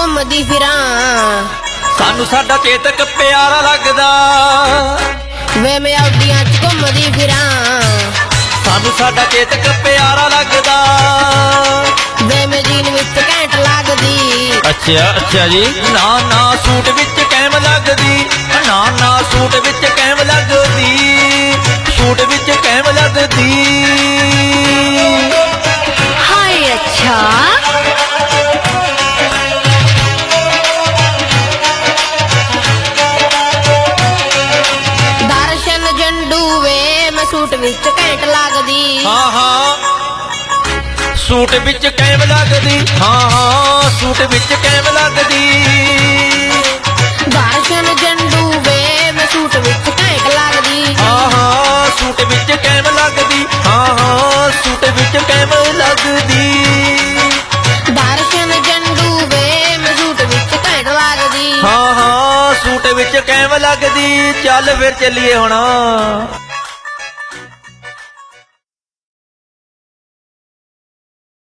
ਘੁੰਮਦੀ ਫਿਰਾਂ। ਸਾਨੂੰ ਸਾਡਾ ਚੇਤਕ ਪਿਆਰਾ ਲੱਗਦਾ। ਵੇ ਮੈਂ ਆਡੀਆਂ 'ਚ ਘੁੰਮਦੀ ਫਿਰਾਂ। ਸਾਨੂੰ ਸਾਡਾ ਚੇਤਕ ਪਿਆਰਾ ਲੱਗਦਾ। ਵੇ ਮੈਂ ਜੀਨ ਵਿੱਚ ਘੈਂਟ ਲੱਗਦੀ। ਅੱਛਾ ਅੱਛਾ ਜੀ। ਨਾ ਨਾ ਸੂਟ ਵਿੱਚ ਕੈਮ ਲੱਗਦੀ। ਨਾ ਨਾ ਸੂਟ ਵਿੱਚ ਕੈਮ ਲੱਗਦੀ। ਸੂਟ ਵਿੱਚ ਕੈਮ ਲੱਗਦੀ। ਸੂਟ ਵਿੱਚ ਘੈਂਟ ਲੱਗਦੀ। ਹਾਂ ਹਾਂ। ਸੂਟ ਵਿੱਚ ਕੈਮ ਲੱਗਦੀ। ਹਾਂ ਹਾਂ। ਸੂਟ ਵਿੱਚ ਕੈਮ ਲੱਗਦੀ। ਦਰਸ਼ਨ ਜੰਡੂ ਵੇ ਮੈਂ ਸੂਟ ਵਿੱਚ ਘੈਂਟ ਲੱਗਦੀ। ਹਾਂ ਹਾਂ। ਸੂਟ ਵਿੱਚ ਕੈਮ ਲੱਗਦੀ। ਹਾਂ ਹਾਂ। ਸੂਟ ਵਿੱਚ ਕੈਮ ਲੱਗਦੀ। ਦਰਸ਼ਨ ਜੰਡੂ ਵੇ ਮੈਂ ਸੂਟ ਵਿੱਚ ਘੈਂਟ ਲੱਗਦੀ। ਹਾਂ ਹਾਂ। ਸੂਟ ਵਿੱਚ ਕੈਮ ਲੱਗਦੀ। ਚੱਲ ਫਿਰ ਚੱਲੀਏ ਹੁਣ।